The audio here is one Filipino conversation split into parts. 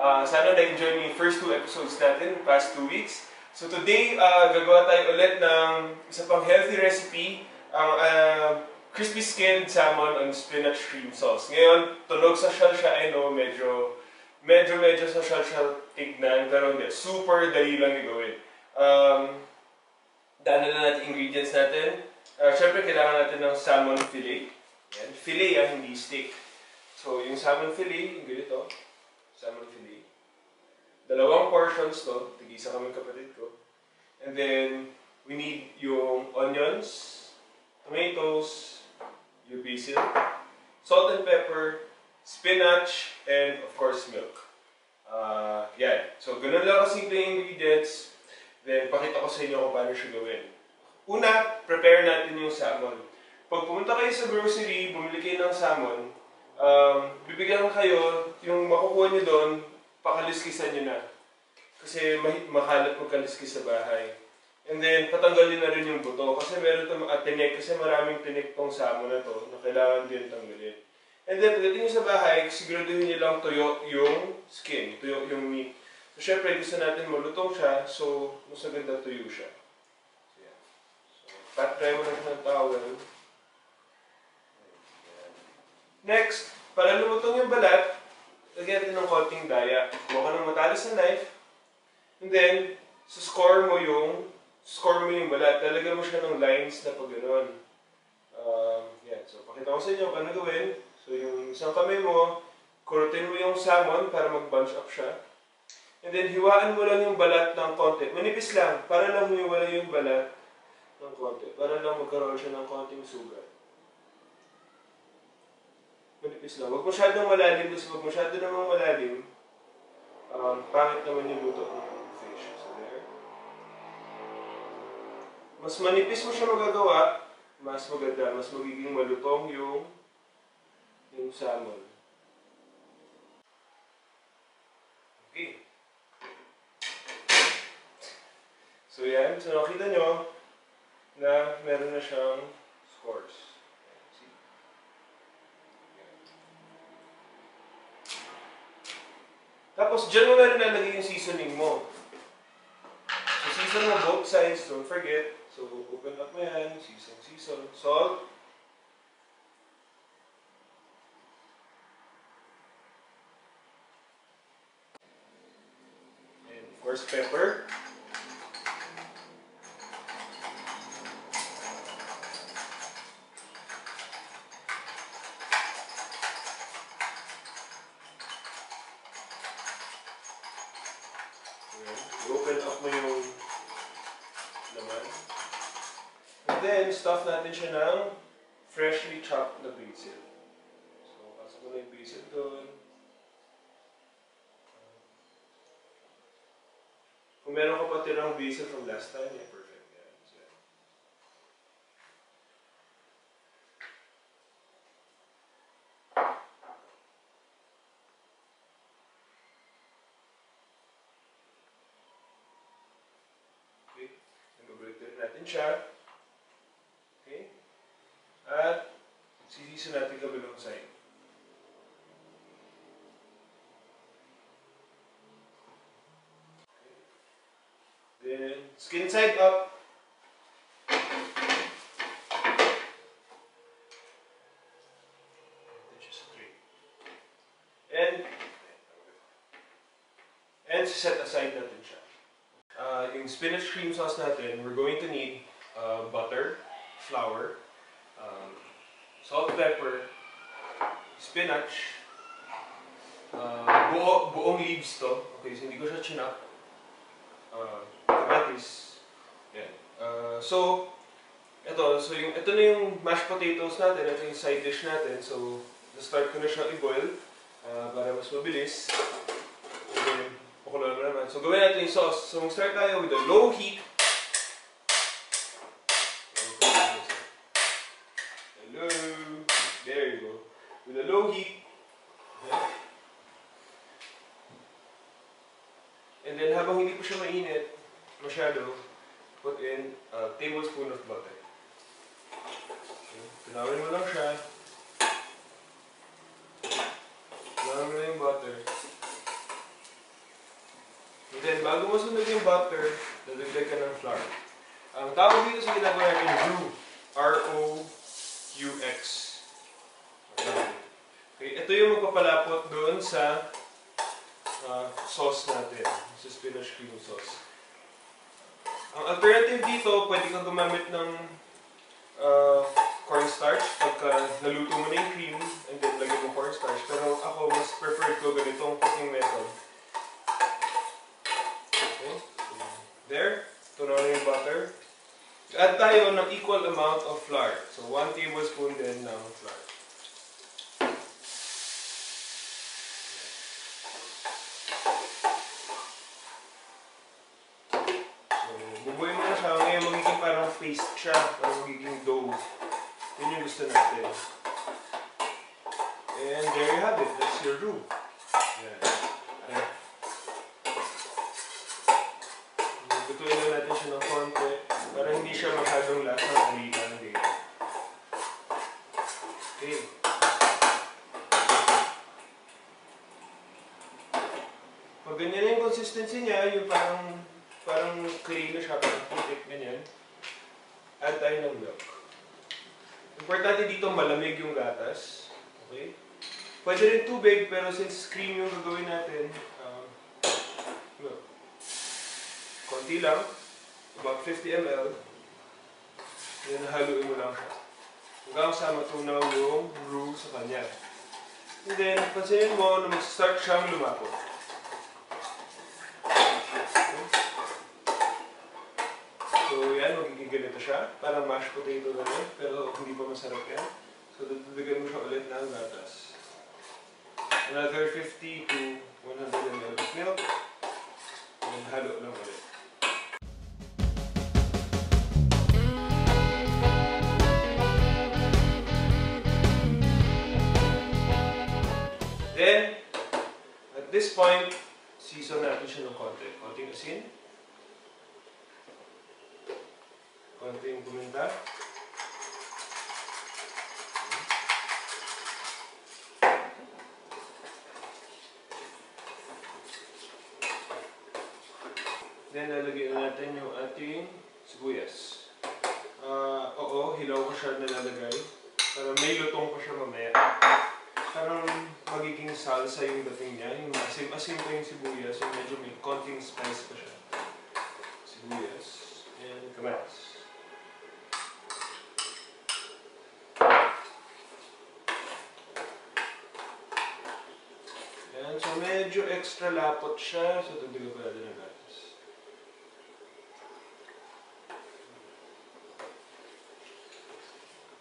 Uh, sana na-enjoy niyo yung first two episodes natin, past two weeks. So today, uh, gagawa tayo ulit ng isa pang healthy recipe, ang uh, crispy skinned salmon on spinach cream sauce. Ngayon, tunog sa shell siya, I know, medyo, medyo, medyo sa shell siya tignan, pero hindi, super dali lang gawin. Um, daanan na natin ingredients natin. Uh, Siyempre, kailangan natin ng salmon fillet. Yan. Fillet yan, hindi steak. So, yung salmon fillet, yung ganito. Salmon fillet. Dalawang portions to. Tigisa kami kapatid ko. And then, we need yung onions, tomatoes, yung basil, salt and pepper, spinach, and of course, milk. Uh, yan. So, ganun lang kasimple yung ingredients. Then, pakita ko sa inyo kung paano siya gawin. Una, prepare natin yung salmon. Pag pumunta kayo sa grocery, bumili kayo ng salmon, um, bibigyan kayo, yung makukuha nyo doon, pakaliskisan nyo na. Kasi makalat magkaliskis sa bahay. And then, patanggalin na rin yung buto. Kasi meron itong uh, tinik, kasi maraming tinik tong salmon na to na kailangan din tanggalin. And then, pagdating sa bahay, siguraduhin nyo lang tuyo yung skin, tuyo yung meat. So, syempre, gusto natin malutong siya, so, mas maganda tuyo siya. Pat-try mo lang ng towel. Next, para lumutong yung balat, lagyan natin ng konting daya. Kumuha ng matalas na knife. And then, score mo yung score mo yung balat. Lalagyan mo siya ng lines na pag gano'n. Um, yan. So, pakita ko sa inyo paano gawin. So, yung isang kamay mo, kurutin mo yung salmon para mag-bunch up siya. And then, hiwaan mo lang yung balat ng konti. Manipis lang, para lang humiwala yung balat ng konti para lang magkaroon siya ng konting sugat. Manipis lang. Huwag masyadong malalim kasi huwag masyado namang malalim. Um, pangit naman yung luto ng fish. So there. Mas manipis mo siya magagawa, mas maganda, mas magiging malutong yung yung salmon. Okay. So yan, so nakita nyo, na meron na siyang scores. See? Tapos, dyan mo na rin nalagay yung seasoning mo. So, season mo both sides, don't forget. So, open up mo yan, season, season, salt, and of course, pepper. I-open up mo yung laman. And then, stuff natin siya ng freshly chopped na basil. So, pasok mo na yung basil doon. Kung meron ka pa tirang basil from last time, yeah, perfect. Yeah. So, yeah. Okay? Nag-break natin siya. Okay? At sisiso natin kabilang side. Then, skin side up. And, and set aside natin siya. Uh, yung spinach cream sauce natin, we're going to need uh, butter, flour, um, salt, pepper, spinach, uh, buo, buong leaves to. Okay, so hindi ko siya chinap. Uh, kamatis. Yan. Uh, so, ito, so yung, ito na yung mashed potatoes natin, ito yung side dish natin. So, start ko na siya i-boil uh, para mas mabilis. And then, pakuloy mo naman. So, gawin natin yung sauce. So, mag-start tayo with a low heat. Hello. There you go. With a low heat. And then, habang hindi po siya mainit, masyado, put in a tablespoon of butter. Tunawin mo lang siya. Tunawin mo lang yung butter. Then, bago masunog yung butter, lalagay ka ng flour. Ang tawag dito sa ginagawa natin, roux. R-O-U-X. Okay, ito yung magpapalapot doon sa uh, sauce natin, sa spinach cream sauce. Ang alternative dito, pwede kang gumamit ng uh, cornstarch pagka naluto mo na yung cream and then lagyan mo cornstarch. Pero ako, mas preferred ko ganitong cooking method. Okay. There, ito na yung butter. Add tayo ng equal amount of flour. So, 1 tablespoon din ng flour. So, bubuin mo na siya. Ngayon, magiging parang paste siya. Parang magiging dough. Yun yung gusto natin. And there you have it. That's your roux. Yan. Ayan. Lutuin lang natin siya ng konti para hindi siya masyadong lasang alitan dito. Okay. Pag ganyan na yung consistency niya, yung parang parang clay na siya, parang putik, ganyan, add tayo ng milk. Importante dito malamig yung gatas. Okay? Pwede rin tubig, pero since cream yung gagawin natin, um, milk. Konti lang, about 50 ml. Then haluin mo lang. Hanggang sa matunaw yung roux sa kanya. And then, pansinin mo na mag-start siyang lumapot. So yan, magiging ganito siya. Parang mashed potato na rin, pero hindi pa masarap yan. So dadagan mo siya ulit ng gatas. Another 50 to 100 ml of milk. And halo lang ulit. Then, at this point, season natin siya ng konti. Konting asin. Konting pumunta. Then, lalagyan na natin yung ating sibuyas. Ah, oo, hilaw ko siya nalalagay. Para may lutong pa siya mamaya. Parang magiging salsa yung dating niya. Yung asim-asim pa yung sibuyas. Yung medyo may konting spice pa siya. Sibuyas. And kamatis. Yan. So medyo extra lapot siya. So dagdagan pa natin ng gatas.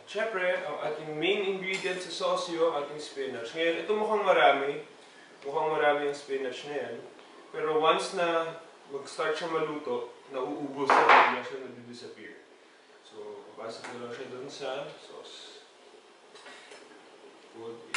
At syempre, ang ating main ingredient sa yung ating spinach. Ngayon, ito mukhang marami. Mukhang marami yung spinach na yan. Pero once na mag-start siya maluto, nauubos na bigla siya nag-disappear. So, papasok ko lang siya dun sa sauce. Put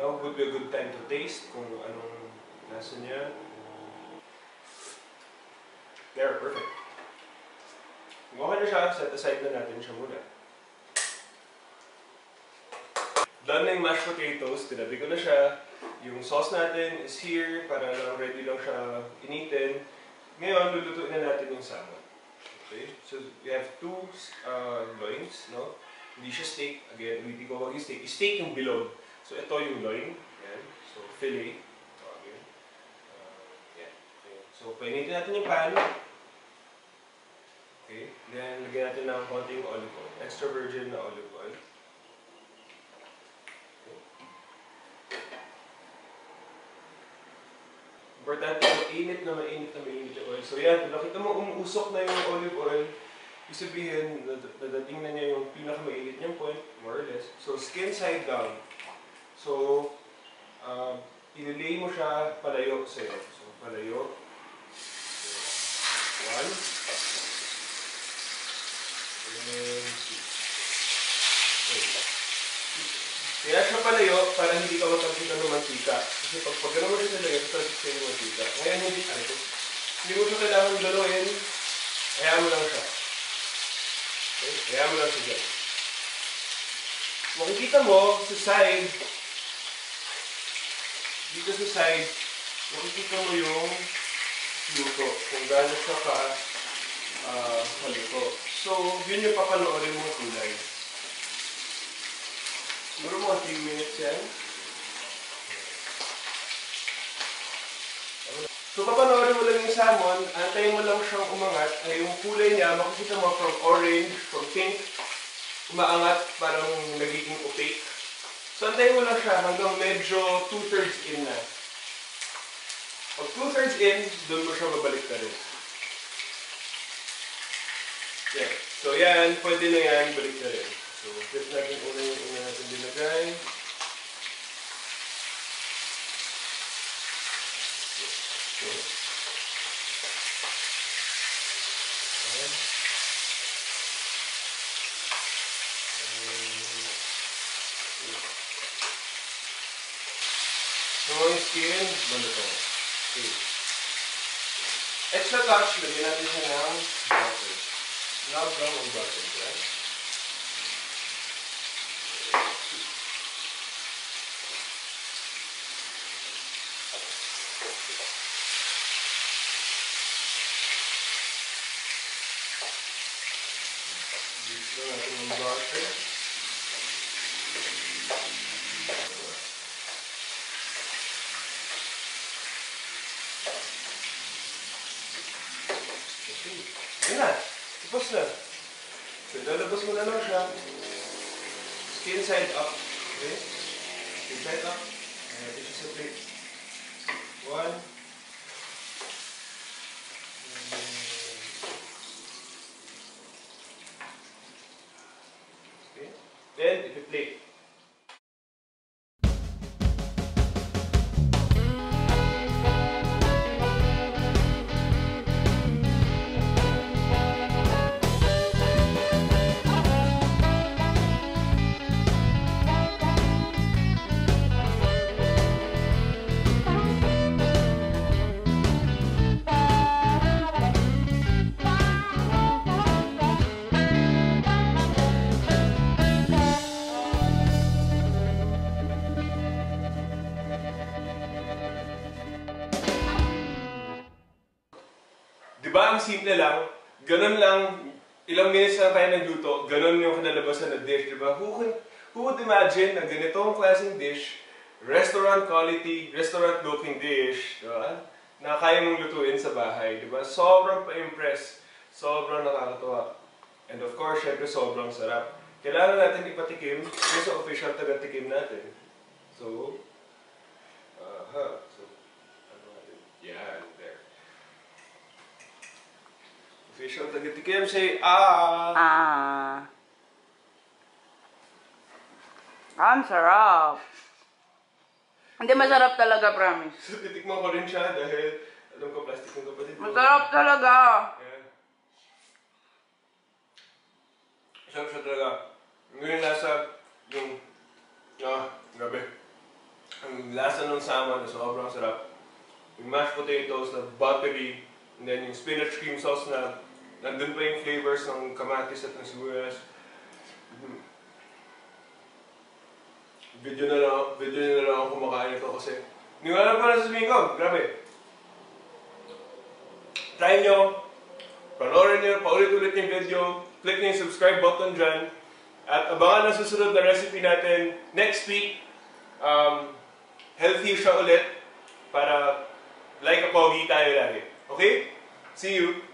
Now would be a good time to taste kung anong lasa niya. There, perfect. Kung okay na siya, set aside na natin siya muna. Done na yung mashed potatoes, tinabi ko na siya. Yung sauce natin is here, para lang ready lang siya initin. Ngayon, lulutuin na natin yung salmon. Okay? So, we have two uh, loins, no? Hindi siya steak. Again, hindi ko wag yung steak. Steak yung bilog. So, ito yung loin. Yan. So, fillet. Again. Uh, yan. Okay. So, painitin natin yung pan. Okay. Then, lagyan natin ng konting olive oil. Extra virgin na olive oil. Importante, mainit na mainit na mainit yung oil. So yan, nakita mo umuusok na yung olive oil, ibig sabihin, nad- nadating na niya yung pinakamainit niyang point, more or less. So skin side down. So, uh, ililay mo siya palayo sa'yo. So palayo. So, one. And two. Okay. Kaya siya palayo para hindi ka matagsikan ng mantika. Kasi pag pag ganun mo siya talaga, tatagsikan yung mantika. Ngayon hindi, ano ito? Hindi mo siya kailangan galuhin. Hayaan mo lang siya. Okay? Hayaan mo lang siya dyan. Makikita mo sa side, dito sa side, makikita mo yung luto. Kung gaano siya ka uh, kaluto. So, yun yung papanoorin mong kulay. Siguro mga 3 minutes yan. So, papanoorin mo lang yung salmon, antayin mo lang siyang umangat, ay yung kulay niya, makikita mo from orange, from pink, umaangat, parang nagiging opaque. So, antayin mo lang siya hanggang medyo two-thirds in na. Pag two-thirds in, doon mo siya babalik ka rin. Yeah. So, yan, pwede na yan, balik na rin. So, flip natin una yung una natin dinagay. So, So, yung skin, malutong. Okay. Extra touch, lagyan natin siya ng butter. Love lang ang butter, right? Dito natin ang butter. Okay. Yan na. Tapos na. So, lalabas mo na lang siya. Skin side up. Okay? Skin side up. Ayan natin siya sa plate. One. Simple lang? Ganun lang, ilang minutes lang tayo nagluto, ganun yung kinalabasan na dish, di ba? Who, can, who would imagine na ganitong klaseng dish, restaurant quality, restaurant looking dish, di ba? Na kaya mong lutuin sa bahay, di ba? Sobrang pa-impress, sobrang nakakatuwa. And of course, syempre sobrang sarap. Kailangan natin ipatikim yung sa official taga-tikim natin. So, aha, so, ano natin? Yan, Official taga-tikim, say, ah! Ah. Ang sarap. Hindi masarap talaga, promise. So, titikman ko rin siya dahil alam ko plastic ng kapatid ko. Masarap talaga. Ayan. Sarap siya talaga. Yung lasa, yung, ah, grabe. Ang lasa ng salmon na sobrang sarap. Yung mashed potatoes na buttery, and then yung spinach cream sauce na nandun pa yung flavors ng kamatis at ng sibuyas. Mm. Video na lang, video na lang ako kumakain ito kasi hindi ko alam pa sasabihin ko. Grabe. Try nyo. Panoorin nyo, paulit-ulit yung video. Click nyo yung subscribe button dyan. At abangan ang susunod na recipe natin next week. Um, healthy siya ulit para like a pogi tayo lagi. Okay? See you!